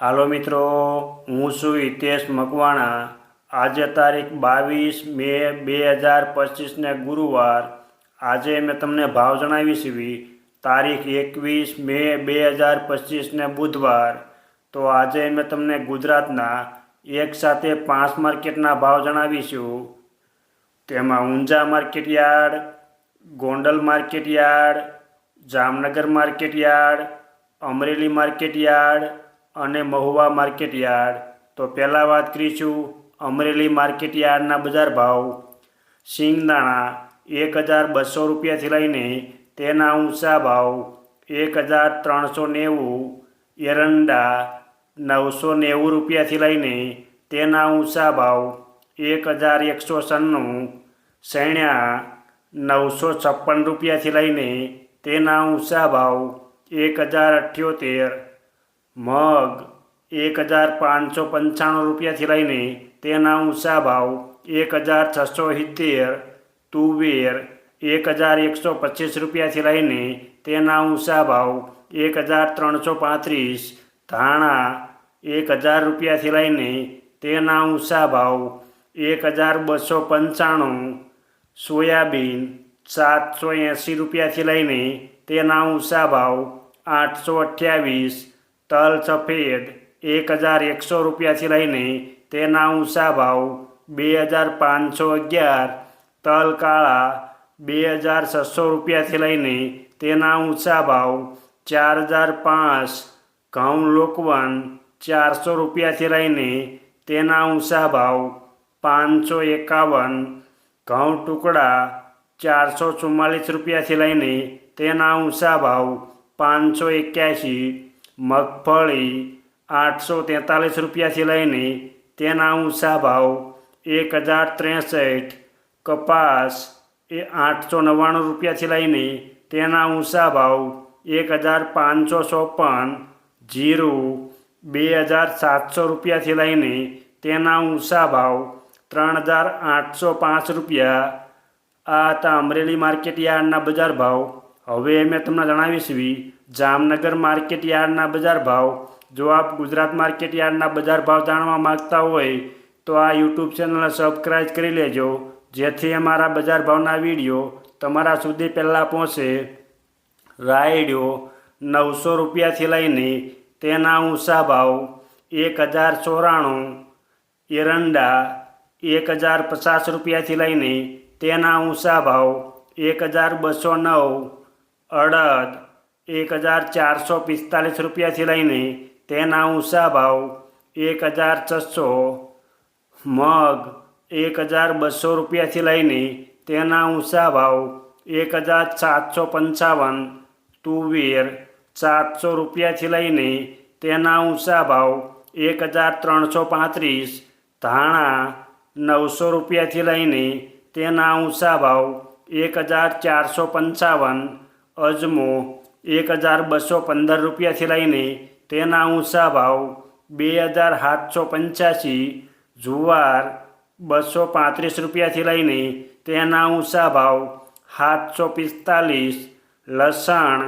હાલો મિત્રો, હું છું હિતેશ મકવાણા. આજે તારીખ બાવીસ મે બે હજાર પચીસને ગુરુવાર. આજે મેં તમને ભાવ જણાવી એવી તારીખ એકવીસ મે બે હજાર પચીસને બુધવાર. તો આજે મેં તમને ગુજરાતના એક સાથે પાંચ માર્કેટના ભાવ જણાવીશું તેમાં Unjha market yard, Gondal market yard, Jamnagar market yard, Amreli market yard અને મહુવા માર્કેટ યાર્ડ. તો પહેલાં વાત કરીશું અમરેલી માર્કેટ યાર્ડના બજાર ભાવ. સિંગદાણા એક હજાર બસો રૂપિયાથી લઈને તેના ઊંચા ભાવ એક હજાર ત્રણસો નેવું, એરંડા નવસો નેવું રૂપિયાથી લઈને તેના ઊંચા ભાવ એક હજાર એકસો સન્નું સૈણ્યા નવસો છપ્પન રૂપિયાથી લઈને તેના ઊંચા ભાવ એક હજાર અઠ્યોતેર મગ એક હજાર પાંચસો પંચાણું રૂપિયાથી લઈને તેના ઊંચા ભાવ એક હજાર છસો સિત્તેર, તુવેર એક હજાર એકસો પચીસ રૂપિયાથી લઈને તેના ઊંચા ભાવ એક હજાર ત્રણસો પાંત્રીસ, ધાણા એક હજાર રૂપિયાથી લઈને તેના ઊંચા ભાવ એક હજાર બસો પંચાણું, સોયાબીન સાતસો એંસી રૂપિયાથી લઈને તેના ઊંચા ભાવ આઠસો અઠ્યાવીસ તલ સફેદ એક હજાર એકસો રૂપિયાથી લઈને તેના ઊંચા ભાવ બે હજાર પાંચસો અગિયાર, તલ કાળા બે હજાર છસો રૂપિયાથી લઈને તેના ઊંચા ભાવ ચાર હજાર પાંચ, ઘઉં લોકવન ચારસો રૂપિયાથી લઈને તેના ઊંચા ભાવ પાંચસો એકાવન, ઘઉં ટુકડા ચારસો ચુમ્માલીસ રૂપિયાથી લઈને તેના ઊંચા ભાવ પાંચસો એક્યાસી મગફળી આઠસો તેતાલીસ રૂપિયાથી લઈને તેના ઊંચા ભાવ એક હજાર ત્રેસઠ, કપાસ એ આઠસો નવ્વાણું રૂપિયાથી લઈને તેના ઊંચા ભાવ એક હજાર પાંચસો ચોપન, જીરું બે હજાર સાતસો રૂપિયાથી લઈને તેના ઊંચા ભાવ ત્રણ હજાર આઠસો પાંચ રૂપિયા. આ હતા અમરેલી માર્કેટ યાર્ડના બજાર ભાવ. હવે મેં તમને જણાવીશ જામનગર માર્કેટ યાર્ડના બજાર ભાવ. જો આપ ગુજરાત માર્કેટ યાર્ડના બજાર ભાવ જાણવા માગતા હોય, તો આ યુટ્યુબ ચેનલને સબસ્ક્રાઈબ કરી લેજો. જેથી અમારા બજાર ભાવના વીડિયો તમારા સુધી પહેલાં પહોંચે. રાયડ્યો નવસો રૂપિયાથી લઈને તેના ઊંચા ભાવ એક હજાર ચોરાણું, એરંડા એક હજાર પચાસ રૂપિયાથી લઈને તેના ઊંચા ભાવ એક હજાર બસો નવ, અડદ એક હજાર ચારસો પિસ્તાલીસ રૂપિયાથી લઈને તેના ઊંચા ભાવ એક હજાર છસો મગ એક હજાર બસો રૂપિયાથી લઈને તેના ઊંચા ભાવ એક હજાર સાતસો પંચાવન તુવેર સાતસો રૂપિયાથી લઈને તેના ઊંચા ભાવ એક હજાર ત્રણસો પાંત્રીસ ધાણા નવસો રૂપિયાથી લઈને તેના ઊંચા ભાવ એક હજાર ચારસો પંચાવન અજમો એક હજાર બસો પંદર રૂપિયાથી લઈને તેના ઊંચા ભાવ બે હજાર સાતસો પંચ્યાસી, જુવાર બસો પાંત્રીસ રૂપિયાથી લઈને તેના ઊંચા ભાવ સાતસો પિસ્તાલીસ, લસણ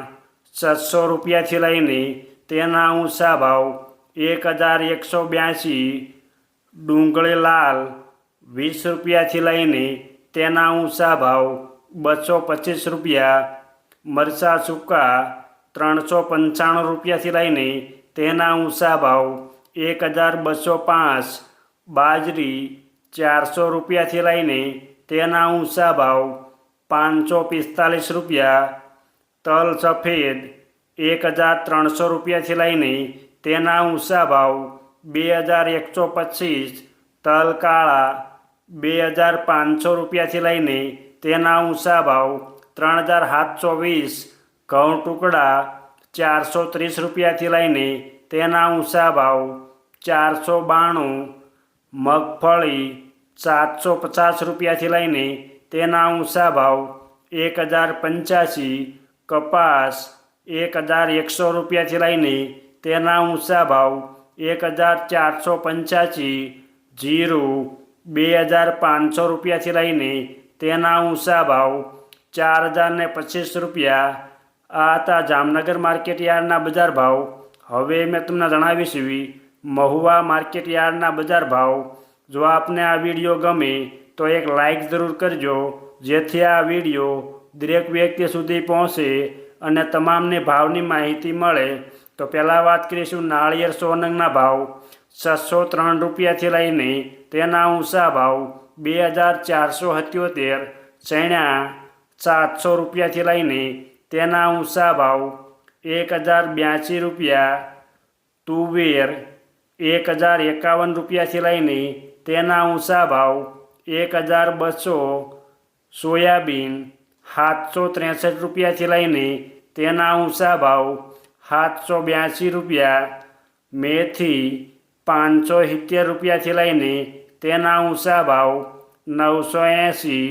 છસો રૂપિયાથી લઈને તેના ઊંચા ભાવ એક હજાર એકસો બ્યાસી, ડુંગળી લાલ વીસ રૂપિયાથી લઈને તેના ઊંચા ભાવ બસો પચીસ રૂપિયા મરચાં સૂકા ત્રણસો પંચાણું રૂપિયાથી લઈને તેના ઊંચા ભાવ એક હજાર બસો પાંચ, બાજરી ચારસો રૂપિયાથી લઈને તેના ઊંચા ભાવ પાંચસો પિસ્તાલીસ રૂપિયા, તલ સફેદ એક હજાર ત્રણસો રૂપિયાથી લઈને તેના ઊંચા ભાવ બે હજાર એકસો પચીસ, તલ કાળા બે હજાર પાંચસો રૂપિયાથી લઈને તેના ઊંચા ભાવ ત્રણ હજાર સાતસો વીસ ઘઉં ટુકડા ચારસો ત્રીસ રૂપિયાથી લઈને તેના ઊંચા ભાવ ચારસો બાણું, મગફળી સાતસો પચાસ રૂપિયાથી લઈને તેના ઊંચા ભાવ એક હજાર પંચ્યાસી, કપાસ એક હજાર એકસો રૂપિયાથી લઈને તેના ઊંચા ભાવ એક હજાર ચારસો પંચ્યાસી, જીરું બે હજાર પાંચસો રૂપિયાથી લઈને તેના ઊંચા ભાવ ચાર હજાર ને પચીસ રૂપિયા. આ હતા જામનગર માર્કેટ યાર્ડના બજાર ભાવ. હવે મેં તમને જણાવીશ એવી મહુવા માર્કેટ યાર્ડના બજાર ભાવ. જો આપને આ વીડિયો ગમે, તો એક લાઇક જરૂર કરજો, જેથી આ વીડિયો દરેક વ્યક્તિ સુધી પહોંચે અને તમામને ભાવની માહિતી મળે. તો પહેલાં વાત કરીશું નાળિયેર સોનંગના ભાવ. છસો ત્રણ રૂપિયાથી લઈને તેના ઊંચા ભાવ. બે હજાર ચારસો સત્યોતેર. ચણા સાતસો રૂપિયાથી લઈને તેના ઊંચા ભાવ એક હજાર બ્યાસી રૂપિયા, તુવેર એક હજાર એકાવન રૂપિયાથી લઈને તેના ઊંચા ભાવ એક હજાર બસો, સોયાબીન સાતસો ત્રેસઠ રૂપિયાથી લઈને તેના ઊંચા ભાવ સાતસો બ્યાસી રૂપિયા, મેથી પાંચસો સિત્તેર રૂપિયાથી લઈને તેના ઊંચા ભાવ નવસો એંસી,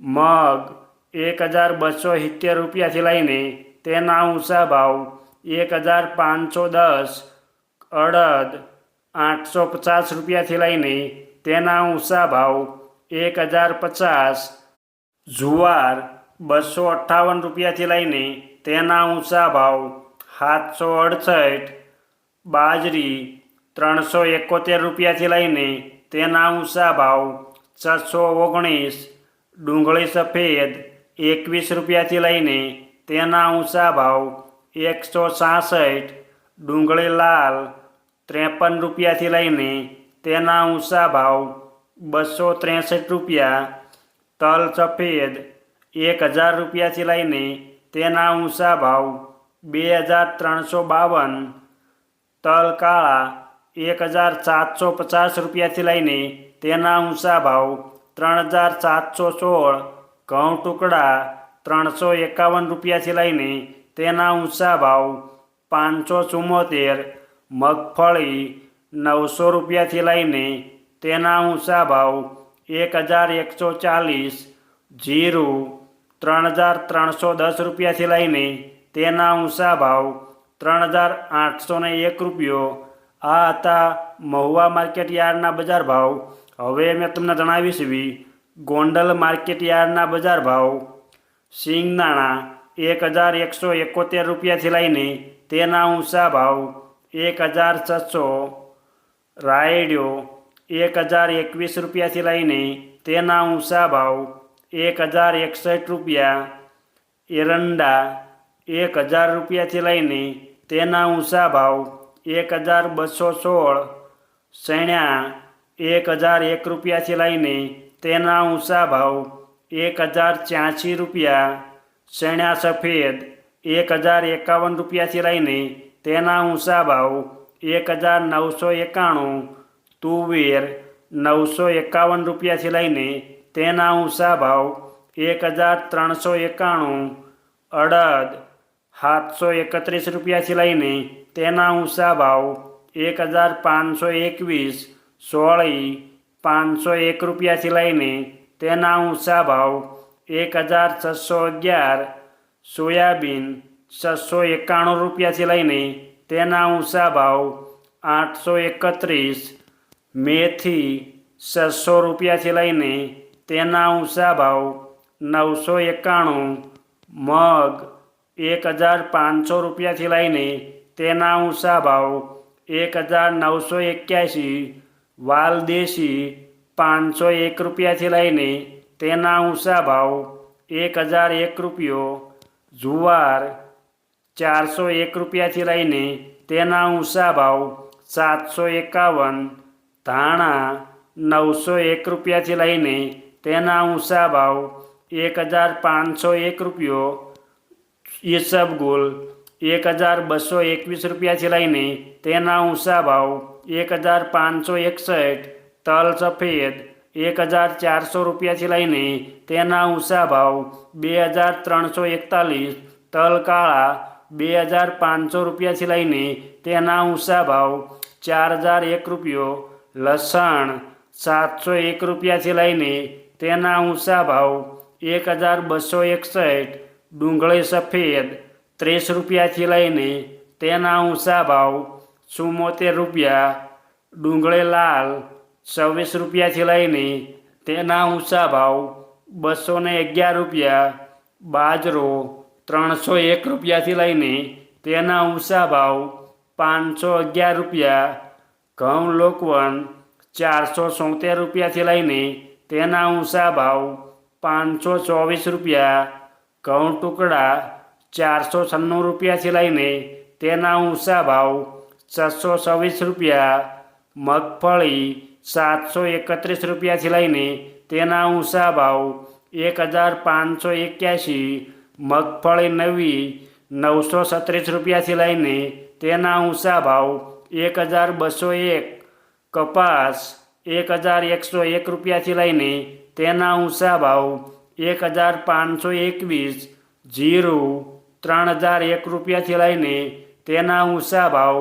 મગ એક હજાર બસો સિત્તેર રૂપિયાથી લઈને તેના ઊંચા ભાવ એક હજાર પાંચસો દસ અડદ આઠસો પચાસ રૂપિયાથી લઈને તેના ઊંચા ભાવ એક હજાર પચાસ જુવાર બસો અઠ્ઠાવન રૂપિયાથી લઈને તેના ઊંચા ભાવ સાતસો અડસઠ બાજરી ત્રણસો એકોતેર રૂપિયાથી લઈને તેના ઊંચા ભાવ છસો ઓગણીસ ડુંગળી સફેદ એકવીસ રૂપિયાથી લઈને તેના ઊંચા ભાવ એકસો સાસઠ, ડુંગળી લાલ ત્રેપન રૂપિયાથી લઈને તેના ઊંચા ભાવ બસો ત્રેસઠ રૂપિયા, તલ સફેદ એક હજાર રૂપિયાથી લઈને તેના ઊંચા ભાવ બે હજાર ત્રણસો બાવન, તલ કાળા એક હજાર સાતસો પચાસ રૂપિયાથી લઈને તેના ઊંચા ભાવ ત્રણ હજાર સાતસો સોળ ઘઉં ટુકડા ત્રણસો એકાવન રૂપિયાથી લઈને તેના ઊંચા ભાવ પાંચસો ચુમ્મોતેર મગફળી નવસો રૂપિયાથી લઈને તેના ઊંચા ભાવ એક હજાર એકસો ચાલીસ, જીરું ત્રણ હજાર ત્રણસો દસ રૂપિયાથી લઈને તેના ઊંચા ભાવ ત્રણ હજાર આઠસો એક રૂપિયો. આ હતા મહુવા માર્કેટ યાર્ડના બજાર ભાવ. હવે મેં તમને જણાવીશ ગોંડલ માર્કેટ યાર્ડના બજાર ભાવ સિંગદાણા એક હજાર એકસો એકોતેર રૂપિયાથી લઈને તેના ઊંચા ભાવ એક હજાર છસો રાયડ્યો એક હજાર એકવીસ રૂપિયાથી લઈને તેના ઊંચા ભાવ એક હજાર એકસઠ રૂપિયા, એરંડા એક હજાર રૂપિયાથી લઈને તેના ઊંચા ભાવ એક હજાર બસો સોળ, શેણ્યા એક હજાર એક રૂપિયાથી લઈને તેના ઊંચા ભાવ એક હજાર ત્યાંસી રૂપિયા સૈણા સફેદ એક હજાર એકાવન રૂપિયાથી લઈને તેના ઊંચા ભાવ એક હજાર નવસો એકાણું, તુવેર નવસો એકાવન રૂપિયાથી લઈને તેના ઊંચા ભાવ એક હજાર ત્રણસો એકાણું, અડદ સાતસો એકત્રીસ રૂપિયાથી લઈને તેના ઊંચા ભાવ એક હજાર પાંચસો એકવીસ, સોળી પાંચસો એક રૂપિયાથી લઈને તેના ઊંચા ભાવ એક હજાર છસો અગિયાર, સોયાબીન છસો એકાણું રૂપિયાથી લઈને તેના ઊંચા ભાવ આઠસો એકત્રીસ, મેથી છસો રૂપિયાથી લઈને તેના ઊંચા ભાવ નવસો એકાણું, મગ એક હજાર પાંચસો રૂપિયાથી લઈને તેના ઊંચા ભાવ એક હજાર નવસો એક્યાસી વાલદેશી પાંચસો એક રૂપિયાથી લઈને તેના ઊંચા ભાવ એક હજાર એક રૂપિયો, જુવાર ચારસો એક રૂપિયાથી લઈને તેના ઊંચા ભાવ સાતસો એકાવન, ધાણા નવસો એક રૂપિયાથી લઈને તેના ઊંચા ભાવ એક હજાર પાંચસો એક રૂપિયો, ઈસબગુલ એક હજાર બસો એકવીસ રૂપિયાથી લઈને તેના ઊંચા ભાવ એક હજાર પાંચસો એકસઠ તલ સફેદ એક હજાર ચારસો રૂપિયાથી લઈને તેના ઊંચા ભાવ બે હજાર ત્રણસો એકતાલીસ તલ કાળા બે હજાર પાંચસો રૂપિયાથી લઈને તેના ઊંચા ભાવ ચાર હજાર એક રૂપિયો લસણ સાતસો એક રૂપિયાથી લઈને તેના ઊંચા ભાવ એક હજાર બસો એકસઠ ડુંગળી સફેદ ત્રીસ રૂપિયાથી લઈને તેના ઊંચા ભાવ ચુમ્મોતેર રૂપિયા, ડુંગળી લાલ, છવ્વીસ રૂપિયાથી લઈને તેના ઊંચા ભાવ બસો ને અગિયાર રૂપિયા, બાજરો ત્રણસો એક રૂપિયાથી લઈને તેના ઊંચા ભાવ પાંચસો અગિયાર રૂપિયા, ઘઉં લોકવન ચારસો સોતેર રૂપિયાથી લઈને તેના ઊંચા ભાવ પાંચસો ચોવીસ રૂપિયા, ઘઉં ટુકડા ચારસો છન્નું રૂપિયાથી લઈને તેના ઊંચા ભાવ છસો છવ્વીસ રૂપિયા, મગફળી સાતસો એકત્રીસ રૂપિયાથી લઈને તેના ઊંચા ભાવ એક હજાર પાંચસો એક્યાસી, મગફળી નવી નવસો છત્રીસ રૂપિયાથી લઈને તેના ઊંચા ભાવ એક હજાર બસો એક, કપાસ એક હજાર એકસો એક રૂપિયાથી લઈને તેના ઊંચા ભાવ એક હજાર પાંચસો એકવીસ, જીરું ત્રણ હજાર એક રૂપિયાથી લઈને તેના ઊંચા ભાવ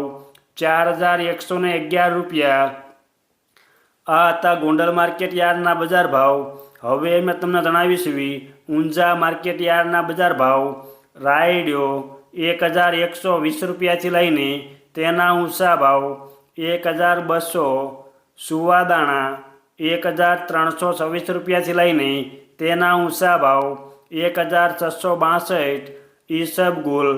ચાર હજાર એકસો ને અગિયાર રૂપિયા. આ હતા ગોંડલ માર્કેટ યાર્ડના બજાર ભાવ. હવે મેં તમને જણાવીશ ઊંઝા માર્કેટ યાર્ડના બજાર ભાવ. રાયડ્યો એક હજાર એકસો વીસ રૂપિયાથી લઈને તેના ઊંચા ભાવ એક હજાર બસો, સુવાદાણા એક હજાર ત્રણસો છવ્વીસ રૂપિયાથી લઈને તેના ઊંચા ભાવ એક હજાર છસો બાસઠ, ઈસબગુલ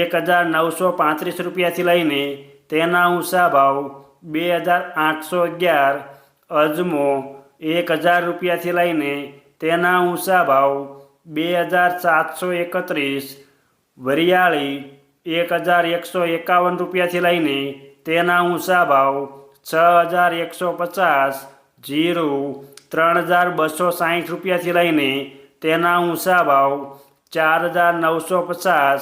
એક હજાર નવસો પાંત્રીસ રૂપિયાથી લઈને તેના ઊંચા ભાવ બે હજાર આઠસો અગિયાર અજમો એક હજાર રૂપિયાથી લઈને તેના ઊંચા ભાવ બે હજાર સાતસો એકત્રીસ વરિયાળી એક હજાર એકસો એકાવન રૂપિયાથી લઈને તેના ઊંચા ભાવ છ હજાર એકસો પચાસ જીરું ત્રણ હજાર બસો સાહીઠ રૂપિયાથી લઈને તેના ઊંચા ભાવ ચાર હજાર નવસો પચાસ